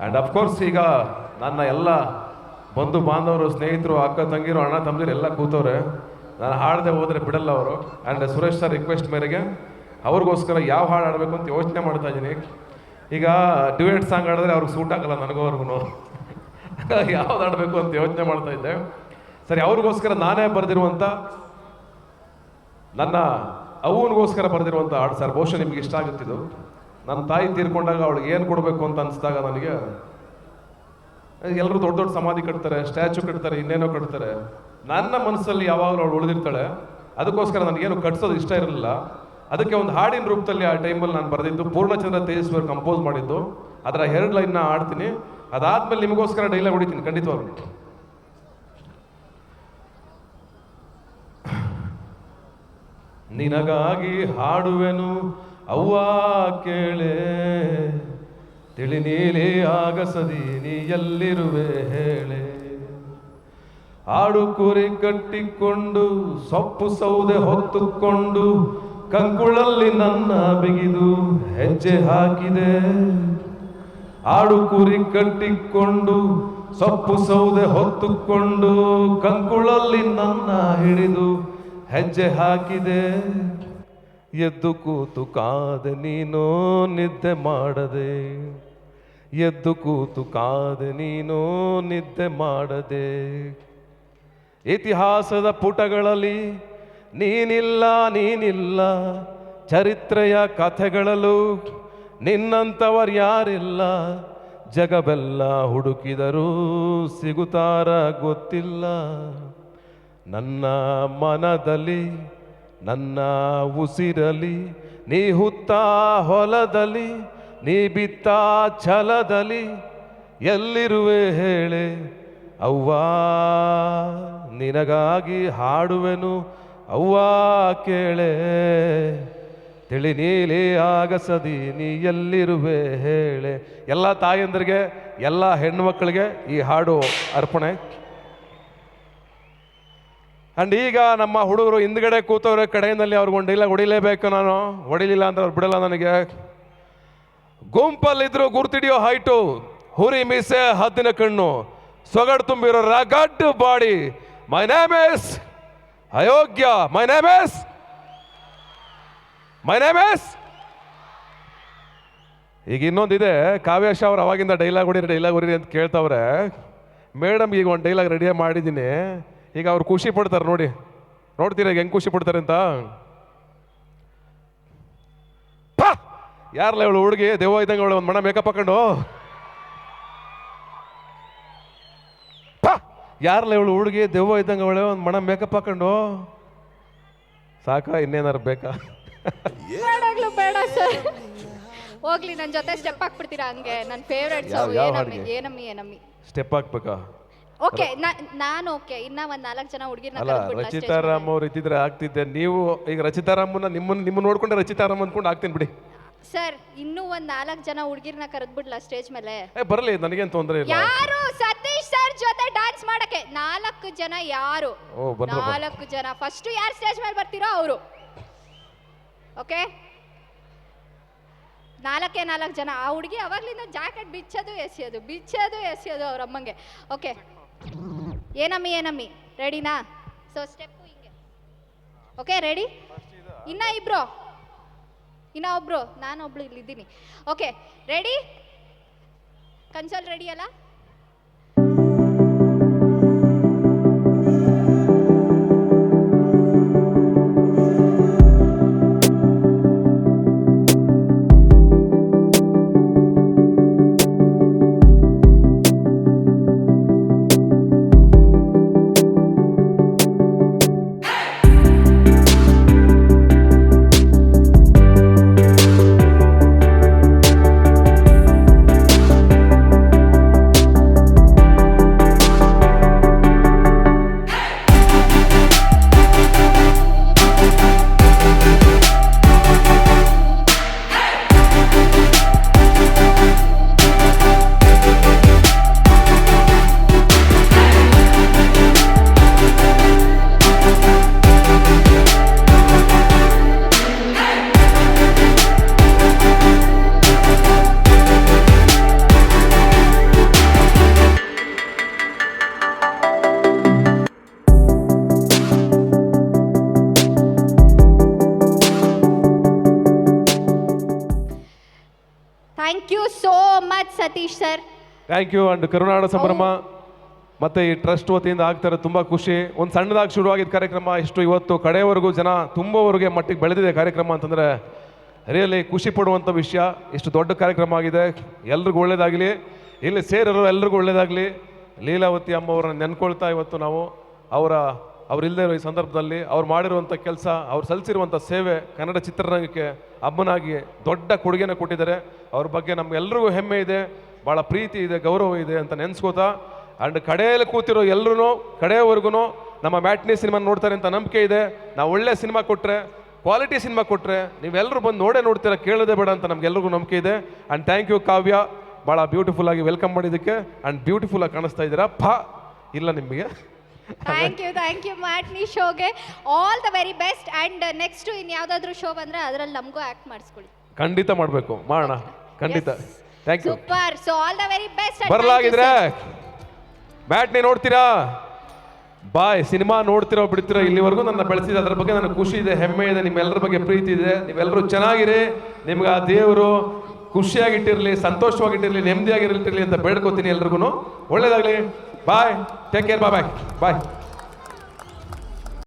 And of course ಈಗ ನನ್ನ ಎಲ್ಲ ಬಂಧು ಬಾಂಧವರು, ಸ್ನೇಹಿತರು, ಅಕ್ಕ ತಂಗಿರು, ಅಣ್ಣ ತಮ್ಮದಿರು ಎಲ್ಲ ಕೂತವ್ರೆ, ನಾನು ಹಾಡದೆ ಹೋದರೆ ಬಿಡಲ್ಲ ಅವರು. ಆ್ಯಂಡ್ ಸುರೇಶ್ ಸರ್ ರಿಕ್ವೆಸ್ಟ್ ಮೇರೆಗೆ ಅವ್ರಿಗೋಸ್ಕರ ಯಾವ ಹಾಡು ಆಡಬೇಕು ಅಂತ ಯೋಚನೆ ಮಾಡ್ತಾ ಇದ್ದೀನಿ. ಈಗ ಡ್ಯೂಯೆಟ್ ಸಾಂಗ್ ಆಡಿದ್ರೆ ಅವ್ರಿಗೆ ಸೂಟ್ ಆಗಲ್ಲ ನನಗೂ ಯಾವ್ದು ಆಡಬೇಕು ಅಂತ ಯೋಚನೆ ಮಾಡ್ತಾ ಇದ್ದೆ. ಸರಿ, ಅವ್ರಿಗೋಸ್ಕರ ನಾನೇ ಬರೆದಿರುವಂಥ ನನ್ನ ಅವನಿಗೋಸ್ಕರ ಬರೆದಿರುವಂಥ ಹಾಡು ಸರ್, ಬಹುಶಃ ನಿಮ್ಗೆ ಇಷ್ಟ ಆಗುತ್ತಿದ್ದು. ನನ್ನ ತಾಯಿ ತೀರ್ಕೊಂಡಾಗ ಅವಳಿಗೆ ಏನು ಕೊಡಬೇಕು ಅಂತ ಅನಿಸಿದಾಗ ನನಗೆ ಎಲ್ಲರೂ ದೊಡ್ಡ ದೊಡ್ಡ ಸಮಾಧಿ ಕಟ್ತಾರೆ, ಸ್ಟ್ಯಾಚು ಕಟ್ತಾರೆ, ಇನ್ನೇನೋ ಕಟ್ತಾರೆ. ನನ್ನ ಮನಸ್ಸಲ್ಲಿ ಯಾವಾಗಲೂ ಅವಳು ಉಳಿದಿರ್ತಾಳೆ. ಅದಕ್ಕೋಸ್ಕರ ನನಗೇನು ಕಟ್ಸೋದು ಇಷ್ಟ ಇರಲಿಲ್ಲ. ಅದಕ್ಕೆ ಒಂದು ಹಾಡಿನ ರೂಪದಲ್ಲಿ ಆ ಟೈಮಲ್ಲಿ ನಾನು ಬರೆದಿದ್ದು ಪೂರ್ಣಚಂದ್ರ ತೇಜಸ್ವರ್ ಕಂಪೋಸ್ ಮಾಡಿದ್ದು. ಅದರ ಎರಡು ಲೈನ್ನ ಹಾಡ್ತೀನಿ. ಅದಾದ್ಮೇಲೆ ನಿಮಗೋಸ್ಕರ ಡೈಲಾಗ್ ಹೊಡಿತೀನಿ, ಖಂಡಿತವಾಗ್ಲು. ನಿನಗಾಗಿ ಹಾಡುವೆನು ಅವ್ವ ಕೇಳೆ, ತಿಳಿ ನೀಲಿ ಆಗಸದಿ, ನೀ ಎಲ್ಲಿರುವೆ ಹೇಳೆ. ಆಡು ಕುರಿ ಕಟ್ಟಿಕೊಂಡು, ಸೊಪ್ಪು ಸೌದೆ ಹೊತ್ತುಕೊಂಡು, ಕಂಕುಳಲ್ಲಿ ನನ್ನ ಬಿಗಿದು ಹೆಜ್ಜೆ ಹಾಕಿದೆ. ಆಡು ಕುರಿ ಕಟ್ಟಿಕೊಂಡು, ಸೊಪ್ಪು ಸೌದೆ ಹೊತ್ತುಕೊಂಡು, ಕಂಕುಳಲ್ಲಿ ನನ್ನ ಹಿಡಿದು ಹೆಜ್ಜೆ ಹಾಕಿದೆ. ಎದ್ದು ಕೂತು ಕಾದೆ, ನೀನು ನಿದ್ದೆ ಮಾಡದೆ. ಎದ್ದು ಕೂತು ಕಾದೆ, ನೀನು ನಿದ್ದೆ ಮಾಡದೆ. ಇತಿಹಾಸದ ಪುಟಗಳಲ್ಲಿ, ನೀನಿಲ್ಲ ನೀನಿಲ್ಲ. ಚರಿತ್ರೆಯ ಕಥೆಗಳಲ್ಲೂ ನಿನ್ನಂಥವರು ಯಾರಿಲ್ಲ. ಜಗಬೆಲ್ಲ ಹುಡುಕಿದರೂ ಸಿಗುತ್ತಾರ ಗೊತ್ತಿಲ್ಲ. ನನ್ನ ಮನದಲ್ಲಿ ನನ್ನ ಉಸಿರಲಿ, ನೀ ಹುತ್ತ ಹೊಲದಲ್ಲಿ, ನೀ ಬಿತ್ತ ಛಲದಲ್ಲಿ, ಎಲ್ಲಿರುವೆ ಹೇಳೆ? ಅವ್ವಾ, ನಿನಗಾಗಿ ಹಾಡುವೆನು, ಅವ್ವಾ ಕೇಳೆ. ತಿಳಿ ನೀಲಿ ಆಗಸದಿ, ನೀ ಎಲ್ಲಿರುವೆ ಹೇಳೆ? ಎಲ್ಲ ತಾಯಂದ್ರಿಗೆ, ಎಲ್ಲ ಹೆಣ್ಮಕ್ಳಿಗೆ ಈ ಹಾಡು ಅರ್ಪಣೆ. ಅಂಡ್ ಈಗ ನಮ್ಮ ಹುಡುಗರು ಹಿಂದ್ಗಡೆ ಕೂತವ್ರೆ ಕಡೆಯಲ್ಲಿ ಅವ್ರಿಗೊಂದು ಡೈಲಾಗ್ ಹೊಡಿಲೇಬೇಕು ನಾನು. ಹೊಡಿಲಿಲ್ಲ ಅಂತ ಅವ್ರು ಬಿಡಲ್ಲ ನನಗೆ. ಗುಂಪಲ್ಲಿದ್ರು ಗುರ್ತಿಡಿಯೋ ಹೈಟು. ಹುರಿ ಮೀಸೆ, ಹದ್ದಿನ ಕಣ್ಣು. ಸೊಗಡು ತುಂಬಿರೋ rugged body. My name Ayogya. My name is my name is ಈಗ ಇನ್ನೊಂದಿದೆ. ಕಾವ್ಯಾಶ ಅವ್ರು ಅವಾಗಿಂದ ಡೈಲಾಗ್ ಹೊಡಿರಿ ಡೈಲಾಗ್ ಹೊಡಿರಿ ಅಂತ ಕೇಳ್ತಾವ್ರೆ. ಮೇಡಮ್ ಈಗ ಒಂದು ಡೈಲಾಗ್ ರೆಡಿ ಮಾಡಿದ್ದೀನಿ. ಈಗ ಅವ್ರು ಖುಷಿ ಪಡ್ತಾರೆ ನೋಡಿ. ನೋಡ್ತೀರಾ ಹೆಂಗೆ ಖುಷಿ ಪಡ್ತಾರೆ ಅಂತ? ಯಾರಲ್ಲ ಇವಳು ಹುಡುಗಿ ದೇವ ಇದ್ದಂಗೆ ಅವಳು ಒಂದು ಮಣ ಮೇಕಪ್ ಹಾಕೊಂಡು. ಯಾರಲ್ಲ ಇವಳು ಹುಡುಗಿ ದೆವ್ವ ಇದ್ದಂಗೆ ಅವಳೆ ಒಂದು ಮಣ ಮೇಕಪ್ ಹಾಕೊಂಡು. ಸಾಕ ಇನ್ನೇನಾರು ಬೇಕಾ? ಬೇಡ ಸರ್. ಹೋಗ್ಲಿ ನನ್ನ ಜೊತೆ ಸ್ಟೆಪ್ ಹಾಕ್ಬಿಡ್ತೀರಾ ಹಂಗೆ? ನನ್ನ ಫೇವ್ರೆಟ್ ಏನಮ್ಮಿ ಏನಮ್ಮಿ ಸ್ಟೆಪ್ ಹಾಕ್ಬೇಕಾ? ಓಕೆ ನಾನು ಓಕೆ ಇನ್ನ ಒಂದ್ ನಾಲ್ಕು ಜನ ಹುಡುಗಿರ್ನ ಅಲ್ಲ ರಚಿತಾರಾಮ್ ಅವ್ರು ಇದ್ದಿದ್ರೆ ಆಗ್ತಿದ್ದೆ. ನೀವು ಈಗ ರಚಿತಾರಾಮನ್ನ ನಿಮ್ಮನ್ನ ನಿಮ್ಮನ್ನ ನೋಡ್ಕೊಂಡೆ ರಚಿತಾರಾಮ್ ಅಂದ್ಕೊಂಡು ಆಗ್ತೀನಿ ಬಿಡಿ. ಸರ್ ಇನ್ನೂ ಒಂದ್ ನಾಲ್ಕು ಜನ ಹುಡುಗಿರ್ನ ಕರೆದ್ಬಿಡ್ಲಾ ಸ್ಟೇಜ್ ಮೇಲೆ? ಏ ಬರಲಿ ನನಗೇನು ತೊಂದರೆ ಇಲ್ಲ. ಯಾರು? ಸತೀಶ್ ಸರ್ ಜೊತೆ ಡಾನ್ಸ್ ಮಾಡಕ್ಕೆ. ನಾಲ್ಕು ಜನ ಯಾರು? ಓ. ನಾಲ್ಕು ಜನ. ಫಸ್ಟ್ ಯಾರು ಸ್ಟೇಜ್ ಮೇಲೆ ಬರ್ತೀರೋ ಅವರು. ಓಕೆ? ನಾಲ್ಕೇ ನಾಲ್ಕು ಜನ. ಆ ಹುಡುಗಿ ಅವಾಗ್ಲಿಂದ ಜಾಕೆಟ್ ಬಿಚ್ಚೋದು ಎಸೆಯೋದು ಬಿಚ್ಚೋದು ಎಸೆಯೋದು ಅವ್ರ ಅಮ್ಮಂಗೆ. ಓಕೆ. ಏನಮ್ಮಿ ಏನಮ್ಮಿ? ರೆಡಿನಾ ಸೊ ಸ್ಟೆಪ್ಪು ಹಿಂಗೆ. ಓಕೆ ರೆಡಿ ಇನ್ನ ಇಬ್ರು? ಇನ್ನ ಒಬ್ರು? ನಾನು ಒಬ್ಳು ಇಲ್ಲಿದ್ದೀನಿ. ಓಕೆ ರೆಡಿ ಕನ್ಸೋಲ್ ರೆಡಿ ಅಲ್ಲ? Much Satish sir thank you and ಕರುನಾಡ ಸಂಭ್ರಮ ಮತ್ತೆ ಈ ಟ್ರಸ್ಟ್ ವತಿಯಿಂದ ಆಗ್ತಾರೆ ತುಂಬಾ ಖುಷಿ. ಒಂದು ಸಣ್ಣದಾಗಿ ಶುರುವಾಗಿದ್ದ ಕಾರ್ಯಕ್ರಮ ಇಷ್ಟು ಇವತ್ತು ಕಡೆಯವರೆಗೂ ಜನ ತುಂಬವರೆಗೆ ಮಟ್ಟಿಗೆ ಬೆಳೆದಿದೆ ಕಾರ್ಯಕ್ರಮ ಅಂತಂದ್ರೆ ರಿಯಲಿ ಖುಷಿ ಪಡುವಂಥ ವಿಷಯ. ಇಷ್ಟು ದೊಡ್ಡ ಕಾರ್ಯಕ್ರಮ ಆಗಿದೆ. ಎಲ್ರಿಗೂ ಒಳ್ಳೇದಾಗಲಿ. ಇಲ್ಲಿ ಸೇರಿರೋ ಎಲ್ರಿಗೂ ಒಳ್ಳೇದಾಗಲಿ. ಲೀಲಾವತಿ ಅಮ್ಮ ಅವರನ್ನ ನೆನ್ಕೊಳ್ತಾ ಇವತ್ತು ನಾವು ಅವರ ಅವ್ರು ಇಲ್ಲದೆ ಇರೋ ಈ ಸಂದರ್ಭದಲ್ಲಿ ಅವ್ರು ಮಾಡಿರುವಂಥ ಕೆಲಸ, ಅವ್ರು ಸಲ್ಲಿಸಿರುವಂಥ ಸೇವೆ ಕನ್ನಡ ಚಿತ್ರರಂಗಕ್ಕೆ ಅಮ್ಮನಾಗಿ ದೊಡ್ಡ ಕೊಡುಗೆನ ಕೊಟ್ಟಿದ್ದಾರೆ. ಅವ್ರ ಬಗ್ಗೆ ನಮಗೆಲ್ಲರಿಗೂ ಹೆಮ್ಮೆ ಇದೆ, ಭಾಳ ಪ್ರೀತಿ ಇದೆ, ಗೌರವ ಇದೆ ಅಂತ ನೆನೆಸ್ಕೋತಾ ಆ್ಯಂಡ್ ಕಡೆಯಲ್ಲಿ ಕೂತಿರೋ ಎಲ್ಲರೂ ಕಡೆಯವರೆಗೂ ನಮ್ಮ ಮ್ಯಾಟ್ನಿ ಸಿನಿಮಾ ನೋಡ್ತಾರೆ ಅಂತ ನಂಬಿಕೆ ಇದೆ. ನಾವು ಒಳ್ಳೆ ಸಿನಿಮಾ ಕೊಟ್ಟರೆ ಕ್ವಾಲಿಟಿ ಸಿನಿಮಾ ಕೊಟ್ಟರೆ ನೀವೆಲ್ಲರೂ ಬಂದು ನೋಡೇ ನೋಡ್ತೀರಾ, ಕೇಳೋದೇ ಬೇಡ ಅಂತ ನಮ್ಗೆಲ್ರಿಗೂ ನಂಬಿಕೆ ಇದೆ. ಆ್ಯಂಡ್ ಥ್ಯಾಂಕ್ ಯು ಕಾವ್ಯ, ಭಾಳ ಬ್ಯೂಟಿಫುಲ್ ಆಗಿ ವೆಲ್ಕಮ್ ಮಾಡಿದ್ದಕ್ಕೆ ಆ್ಯಂಡ್ ಬ್ಯೂಟಿಫುಲ್ ಆಗಿ ಕಾಣಿಸ್ತಾ ಇದ್ದೀರಾ? ಫಾ, ಇಲ್ಲ ನಿಮಗೆ? Thank you thank you matinee ಶೋಗೆ all the very best and next ಇನ್ ಯಾವುದಾದ್ರೂ ಶೋ ಬಂದರೆ ಅದರಲ್ಲಿ ನಮಗೂ ಆ್ಯಕ್ಟ್ ಮಾಡಿಸ್ಕೊಳ್ಳಿ ಖಂಡಿತ ಮಾಡಬೇಕು. ಮಾಡೋಣ. ಖಂಡಿತ. Thank you super so all the very best ಬರಲಾಗಿದ್ರೆ matinee ನೋಡ್ತೀರಾ? ಬಾಯ್ ಸಿನಿಮಾ ನೋಡ್ತಿರೋ ಬಿಡ್ತಿರೋ ಇಲ್ಲಿವರೆಗೂ? ನನ್ನ ಬೆಳೆಸಿದೆ ಅದ್ರ ಬಗ್ಗೆ ನನಗೆ ಖುಷಿ ಇದೆ ಹೆಮ್ಮೆ ಇದೆ ನಿಮ್ಮೆಲ್ಲರ ಬಗ್ಗೆ ಪ್ರೀತಿ ಇದೆ. ನೀವೆಲ್ಲರೂ ಚೆನ್ನಾಗಿರಿ. ನಿಮ್ಗೆ ಆ ದೇವರು ಖುಷಿಯಾಗಿಟ್ಟಿರಲಿ ಸಂತೋಷವಾಗಿಟ್ಟಿರಲಿ ನೆಮ್ಮದಿಯಾಗಿರಲಿ ಅಂತ ಬೇಡ್ಕೋತೀನಿ ಎಲ್ರಿಗೂ ಒಳ್ಳೇದಾಗಲಿ. ಬಾಯ್ ಟೇಕ್ ಕೇರ್ ಬಾಯ್ ಬಾಯ್ ಬಾಯ್